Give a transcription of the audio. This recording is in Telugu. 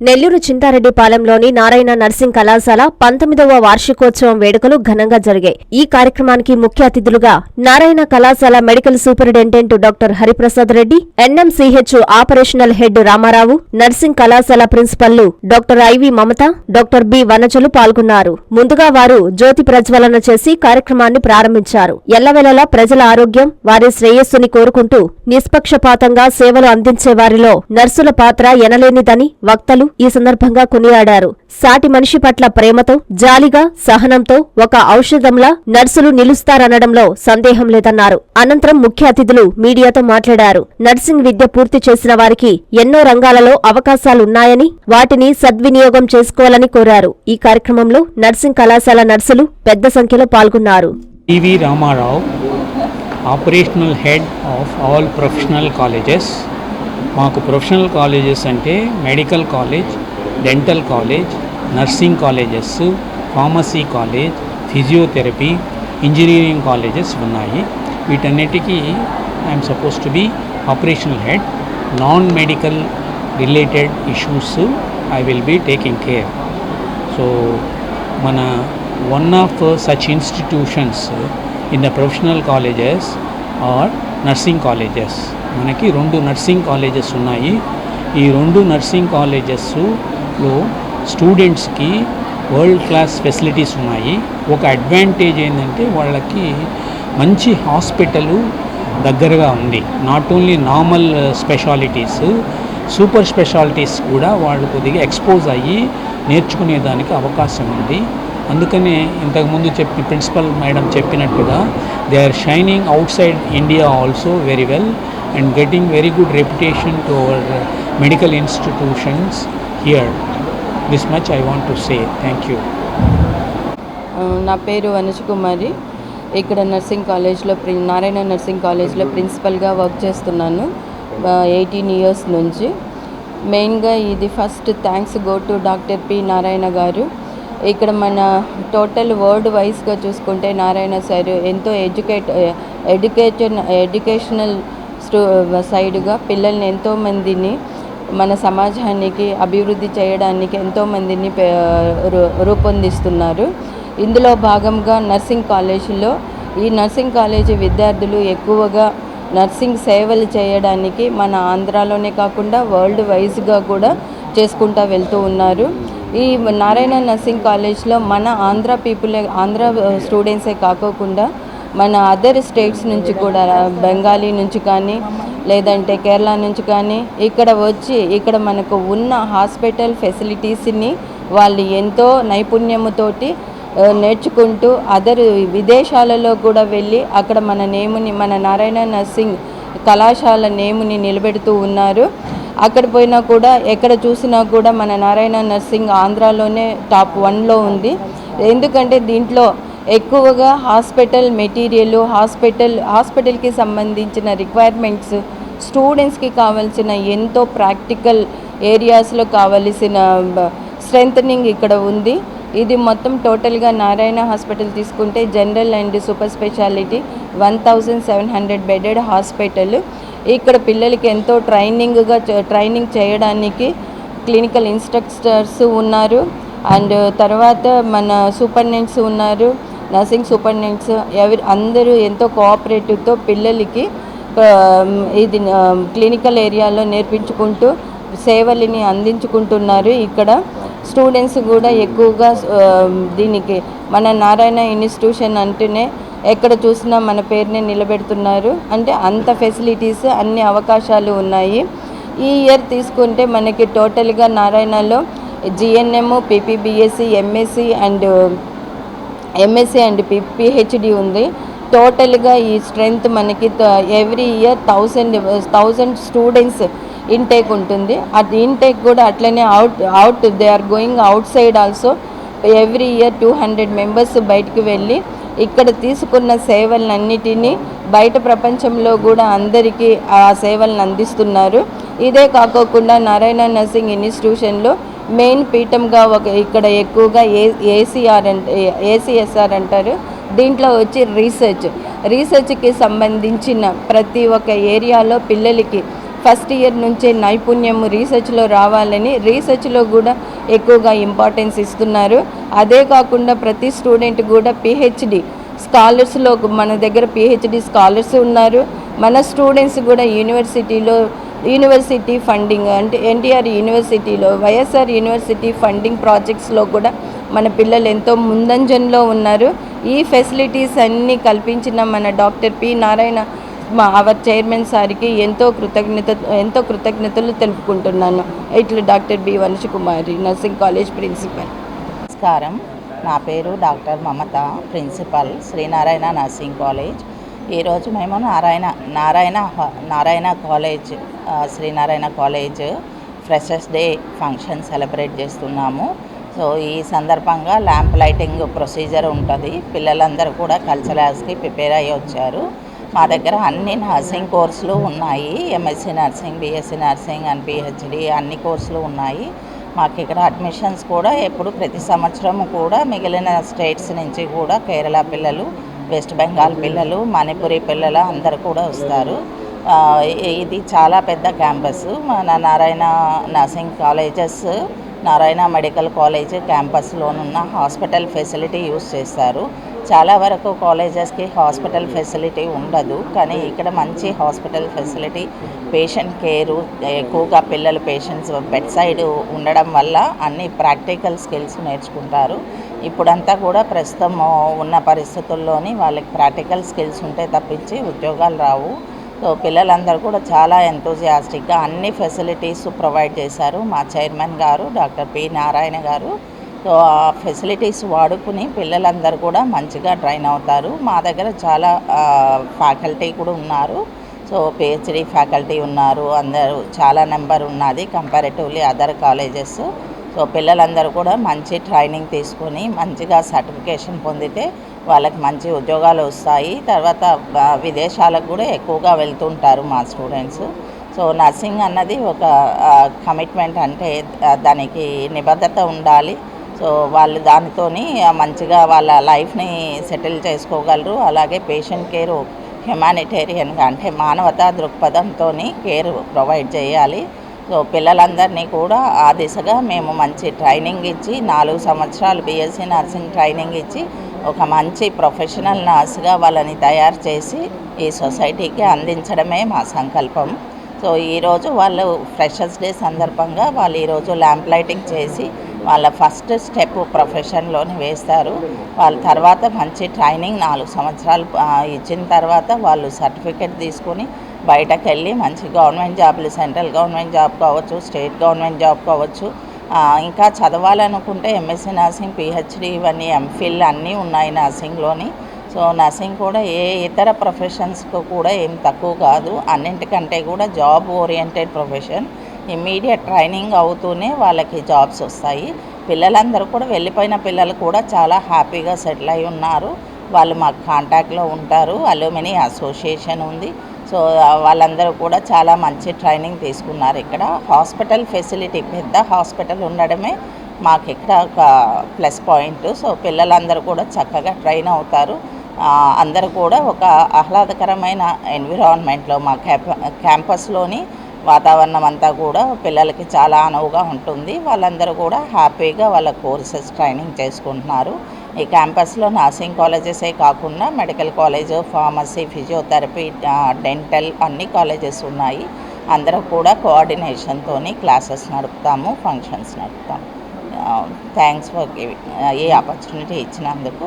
నెల్లూరు చింతారెడ్డిపాలెంలోని నారాయణ నర్సింగ్ కళాశాల పంతొమ్మిదవ వార్షికోత్సవం వేడుకలు ఘనంగా జరిగాయి. ఈ కార్యక్రమానికి ముఖ్య అతిథులుగా నారాయణ కళాశాల medical superintendent doctor Hariprasad Reddy NMCH operational head Ramarao nursing కళాశాల ప్రిన్సిపల్లు doctor IV Mamata doctor B వనజలు పాల్గొన్నారు. ముందుగా వారు జ్యోతి ప్రజ్వలన చేసి కార్యక్రమాన్ని ప్రారంభించారు. ఎల్లవెల్లలా ప్రజల ఆరోగ్యం వారి శ్రేయస్సుని కోరుకుంటూ నిష్పక్షపాతంగా సేవలు అందించే వారిలో నర్సుల పాత్ర ఎనలేనిదని వక్తలు ఈ సందర్భంగా కొనియాడారు. సాటి మనిషి పట్ల ప్రేమతో జాలిగా సహనంతో ఒక ఔషధంలా నర్సులు నిలుస్తారనడంలో సందేహం లేదన్నారు. అనంతరం ముఖ్య అతిథులు మీడియాతో మాట్లాడారు. నర్సింగ్ విద్య పూర్తి చేసిన వారికి ఎన్నో రంగాలలో అవకాశాలున్నాయని వాటిని సద్వినియోగం చేసుకోవాలని కోరారు. ఈ కార్యక్రమంలో నర్సింగ్ కళాశాల నర్సులు పెద్ద సంఖ్యలో పాల్గొన్నారు. Rama Rao operational head of all professional colleges మాకు ప్రొఫెషనల్ కాలేజెస్ అంటే medical college dental college nursing colleges pharmacy college physiotherapy engineering colleges ఉన్నాయి. వీటన్నిటికీ I'm supposed to be operational head. Non medical related issues I will be taking care. So మన one of such institutions in the professional colleges are nursing colleges. మనకి రెండు నర్సింగ్ కాలేజెస్ ఉన్నాయి. ఈ రెండు నర్సింగ్ కాలేజెస్లో స్టూడెంట్స్కి వరల్డ్ క్లాస్ ఫెసిలిటీస్ ఉన్నాయి. ఒక అడ్వాంటేజ్ ఏంటంటే వాళ్ళకి మంచి హాస్పిటలు దగ్గరగా ఉంది. Not only normal specialities super specialities కూడా వాళ్ళు కొద్దిగా ఎక్స్పోజ్ అయ్యి నేర్చుకునేదానికి అవకాశం ఉంది. అందుకనే ఇంతకుముందు చెప్పిన ప్రిన్సిపల్ మేడం చెప్పినట్టుగా they are shining outside India also very well and getting very good reputation to our medical institutions here this much I want to say thank you నా పేరు అనుజ్ కుమారి. ఇక్కడ నర్సింగ్ కాలేజ్లో ప్రి నారాయణ నర్సింగ్ కాలేజ్లో ప్రిన్సిపల్గా వర్క్ చేస్తున్నాను ఎయిటీన్ ఇయర్స్ నుంచి. మెయిన్గా ఇది first thanks go to doctor P Narayana garu. ఇక్కడ మన టోటల్ వరల్డ్ వైజ్గా చూసుకుంటే నారాయణ సార్ ఎంతో ఎడ్యుకేట్ ఎడ్యుకేషన్ ఎడ్యుకేషనల్ స్టూ సైడ్గా పిల్లల్ని ఎంతోమందిని మన సమాజానికి అభివృద్ధి చేయడానికి ఎంతోమందిని పే- రూ- రూపొందిస్తున్నారు. ఇందులో భాగంగా నర్సింగ్ కాలేజీలో ఈ నర్సింగ్ కాలేజీ విద్యార్థులు ఎక్కువగా నర్సింగ్ సేవలు చేయడానికి మన ఆంధ్రాలోనే కాకుండా వరల్డ్ వైజ్గా కూడా చేసుకుంటూ వెళ్తూ ఉన్నారు. ఈ నారాయణ నర్సింగ్ కాలేజ్లో మన ఆంధ్ర పీపులే ఆంధ్ర స్టూడెంట్సే కాకోకుండా మన అదర్ స్టేట్స్ నుంచి కూడా బెంగాలీ నుంచి కానీ లేదంటే కేరళ నుంచి కానీ ఇక్కడ వచ్చి ఇక్కడ మనకు ఉన్న హాస్పిటల్ ఫెసిలిటీస్ని వాళ్ళు ఎంతో నైపుణ్యముతోటి నేర్చుకుంటూ అదర్ విదేశాలలో కూడా వెళ్ళి అక్కడ మన నేముని మన నారాయణ నర్సింగ్ కళాశాల నేముని నిలబెడుతూ ఉన్నారు. అక్కడ పోయినా కూడా ఎక్కడ చూసినా కూడా మన నారాయణ నర్సింగ్ ఆంధ్రాలోనే టాప్ వన్లో ఉంది. ఎందుకంటే దీంట్లో ఎక్కువగా హాస్పిటల్ మెటీరియల్ హాస్పిటల్ హాస్పిటల్కి సంబంధించిన రిక్వైర్మెంట్స్ స్టూడెంట్స్కి కావాల్సిన ఎంతో ప్రాక్టికల్ ఏరియాస్లో కావలసిన స్ట్రెంథనింగ్ ఇక్కడ ఉంది. ఇది మొత్తం టోటల్గా నారాయణ హాస్పిటల్ తీసుకుంటే general and super speciality one thousand seven hundred bedded hospital ఇక్కడ పిల్లలకి ఎంతో ట్రైనింగ్గా ట్రైనింగ్ చేయడానికి క్లినికల్ ఇన్స్ట్రక్టర్స్ ఉన్నారు. అండ్ తర్వాత మన సూపర్నెంట్స్ ఉన్నారు. నర్సింగ్ సూపర్నెంట్స్ ఎవరి అందరూ ఎంతో కోఆపరేటివ్తో పిల్లలకి ఇది క్లినికల్ ఏరియాలో నేర్పించుకుంటూ సేవలని అందించుకుంటున్నారు ఇక్కడ. స్టూడెంట్స్ కూడా ఎక్కువగా దీనికి మన నారాయణ ఇన్స్టిట్యూషన్ అంటేనే ఎక్కడ చూసినా మన పేరుని నిలబెడుతున్నారు. అంటే అంత ఫెసిలిటీస్ అన్ని అవకాశాలు ఉన్నాయి. ఈ ఇయర్ తీసుకుంటే మనకి టోటల్గా నారాయణలో GNM PPBSc MSc and MSc and P PhD ఉంది. టోటల్గా ఈ స్ట్రెంగ్త్ మనకి every year thousand thousand students intake ఉంటుంది. అది ఇంటేక్ కూడా అట్లనే out out they are going outside also every year two hundred members బయటికి వెళ్ళి ఇక్కడ తీసుకున్న సేవలన్నిటినీ బయట ప్రపంచంలో కూడా అందరికీ ఆ సేవలను అందిస్తున్నారు. ఇదే కాకోకుండా నారాయణ నర్సింగ్ ఇన్స్టిట్యూషన్లో మెయిన్ పీఠంగా ఒక ఇక్కడ ఎక్కువగా ఏ ఏసీఆర్ అంటే ఏసీఎస్ఆర్ అంటారు. దీంట్లో వచ్చి రీసెర్చ్. రీసెర్చ్కి సంబంధించిన ప్రతి ఒక్క ఏరియాలో పిల్లలకి ఫస్ట్ ఇయర్ నుంచే నైపుణ్యం రీసెర్చ్లో రావాలని రీసెర్చ్లో కూడా ఎక్కువగా ఇంపార్టెన్స్ ఇస్తున్నారు. అదే కాకుండా ప్రతి స్టూడెంట్ కూడా పిహెచ్డి స్కాలర్స్లో మన దగ్గర పిహెచ్డి స్కాలర్స్ ఉన్నారు. మన స్టూడెంట్స్ కూడా యూనివర్సిటీలో యూనివర్సిటీ ఫండింగ్ అంటే ఎన్టీఆర్ యూనివర్సిటీలో వైఎస్ఆర్ యూనివర్సిటీ ఫండింగ్ ప్రాజెక్ట్స్లో కూడా మన పిల్లలు ఎంతో ముందంజంలో ఉన్నారు. ఈ ఫెసిలిటీస్ అన్నీ కల్పించిన మన డాక్టర్ పి నారాయణ మా అవర్ చైర్మన్ సార్కి ఎంతో కృతజ్ఞత ఎంతో కృతజ్ఞతలు తెలుపుకుంటున్నాను. ఇట్లు doctor B Vanush Kumari nursing college principal. నమస్కారం. నా పేరు doctor Mamata principal Srinarayana nursing college. ఈరోజు మేము Narayana Narayana Narayana college Srinarayana college freshers day function celebrate చేస్తున్నాము. సో ఈ సందర్భంగా ల్యాంప్ లైటింగ్ ప్రొసీజర్ ఉంటుంది. పిల్లలందరూ కూడా కల్చరల్స్కి ప్రిపేర్ అయ్యి వచ్చారు. మా దగ్గర అన్ని నర్సింగ్ కోర్సులు ఉన్నాయి. MSc nursing BSc nursing and PhD అన్ని కోర్సులు ఉన్నాయి. మాకు ఇక్కడ అడ్మిషన్స్ కూడా ఎప్పుడు ప్రతి సంవత్సరం కూడా మిగిలిన స్టేట్స్ నుంచి కూడా కేరళ పిల్లలు వెస్ట్ బెంగాల్ పిల్లలు మణిపురి పిల్లలు అందరు కూడా వస్తారు. ఇది చాలా పెద్ద క్యాంపస్ మన Narayana nursing colleges Narayana medical college క్యాంపస్లోనున్న hospital facility use చేస్తారు. చాలా వరకు కాలేజెస్కి హాస్పిటల్ ఫెసిలిటీ ఉండదు. కానీ ఇక్కడ మంచి హాస్పిటల్ ఫెసిలిటీ పేషెంట్ కేరు ఎక్కువగా పిల్లలు పేషెంట్స్ బెడ్ సైడ్ ఉండడం వల్ల అన్ని ప్రాక్టికల్ స్కిల్స్ నేర్చుకుంటారు. ఇప్పుడంతా కూడా ప్రస్తుతం ఉన్న పరిస్థితుల్లోని వాళ్ళకి ప్రాక్టికల్ స్కిల్స్ ఉంటే తప్పించి ఉద్యోగాలు రావు. సో పిల్లలందరూ కూడా చాలా ఎంతోజియాస్టిక్గా అన్ని ఫెసిలిటీస్ ప్రొవైడ్ చేశారు. మా చైర్మన్ గారు డాక్టర్ పి నారాయణ గారు. సో ఆ ఫెసిలిటీస్ వాడుకుని పిల్లలందరూ కూడా మంచిగా ట్రైన్ అవుతారు. మా దగ్గర చాలా ఫ్యాకల్టీ కూడా ఉన్నారు. సో పిహెచ్డి ఫ్యాకల్టీ ఉన్నారు. అందరూ చాలా నెంబర్ ఉన్నది కంపారిటివ్లీ అదర్ కాలేజెస్ సో పిల్లలందరూ కూడా మంచి ట్రైనింగ్ తీసుకొని మంచిగా సర్టిఫికేషన్ పొందితే వాళ్ళకి మంచి ఉద్యోగాలు వస్తాయి. తర్వాత విదేశాలకు కూడా ఎక్కువగా వెళ్తుంటారు మా స్టూడెంట్స్. సో నర్సింగ్ అన్నది ఒక కమిట్మెంట్ అంటే దానికి నిబద్ధత ఉండాలి. సో వాళ్ళు దానితోని మంచిగా వాళ్ళ లైఫ్ని సెటిల్ చేసుకోగలరు. అలాగే పేషెంట్ కేర్ హ్యుమానిటేరియన్గా అంటే మానవతా దృక్పథంతో కేర్ ప్రొవైడ్ చేయాలి. సో పిల్లలందరినీ కూడా ఆ దిశగా మేము మంచి ట్రైనింగ్ ఇచ్చి నాలుగు సంవత్సరాలు బీఎస్సీ నర్సింగ్ ట్రైనింగ్ ఇచ్చి ఒక మంచి ప్రొఫెషనల్ నర్స్గా వాళ్ళని తయారు చేసి ఈ సొసైటీకి అందించడమే మా సంకల్పం. సో ఈరోజు వాళ్ళు ఫ్రెషర్స్ డే సందర్భంగా వాళ్ళు ఈరోజు ల్యాంప్ లైటింగ్ చేసి వాళ్ళ ఫస్ట్ స్టెప్ ప్రొఫెషన్లోని వేస్తారు. వాళ్ళ తర్వాత మంచి ట్రైనింగ్ నాలుగు సంవత్సరాలు ఇచ్చిన తర్వాత వాళ్ళు సర్టిఫికెట్ తీసుకొని బయటకు వెళ్ళి మంచి గవర్నమెంట్ జాబ్లు సెంట్రల్ గవర్నమెంట్ జాబ్ కావచ్చు స్టేట్ గవర్నమెంట్ జాబ్ కావచ్చు ఇంకా చదవాలనుకుంటే ఎంఎస్సీ నర్సింగ్ పిహెచ్డి ఇవన్నీ ఎంఫిల్ అన్నీ ఉన్నాయి నర్సింగ్లోని సో నర్సింగ్ కూడా ఏ ఇతర ప్రొఫెషన్స్కు కూడా ఏం తక్కువ కాదు. అన్నింటికంటే కూడా job oriented profession immediate training అవుతూనే వాళ్ళకి జాబ్స్ వస్తాయి. పిల్లలందరూ కూడా వెళ్ళిపోయిన పిల్లలు కూడా చాలా హ్యాపీగా సెటిల్ అయి ఉన్నారు. వాళ్ళు మాకు కాంటాక్ట్లో ఉంటారు. అల్యూమినీ అసోసియేషన్ ఉంది. సో వాళ్ళందరూ కూడా చాలా మంచి ట్రైనింగ్ తీసుకున్నారు ఇక్కడ. హాస్పిటల్ ఫెసిలిటీ పెద్ద హాస్పిటల్ ఉండడమే మాకు ఇక్కడ ఒక ప్లస్ పాయింట్. సో పిల్లలందరూ కూడా చక్కగా ట్రైన్ అవుతారు. అందరూ కూడా ఒక ఆహ్లాదకరమైన ఎన్విరాన్మెంట్లో మా క్యాంప క్యాంపస్లోని వాతావరణం అంతా కూడా పిల్లలకి చాలా అనువుగా ఉంటుంది. వాళ్ళందరూ కూడా హ్యాపీగా వాళ్ళ కోర్సెస్ ట్రైనింగ్ చేసుకుంటున్నారు. ఈ క్యాంపస్లో నర్సింగ్ కాలేజెసే కాకుండా medical college pharmacy physiotherapy dental అన్ని కాలేజెస్ ఉన్నాయి. అందరూ కూడా కోఆర్డినేషన్తో క్లాసెస్ నడుపుతాము ఫంక్షన్స్ నడుపుతాము. థ్యాంక్స్ ఫర్ గివింగ్ ఈ ఆపర్చునిటీ ఇచ్చినందుకు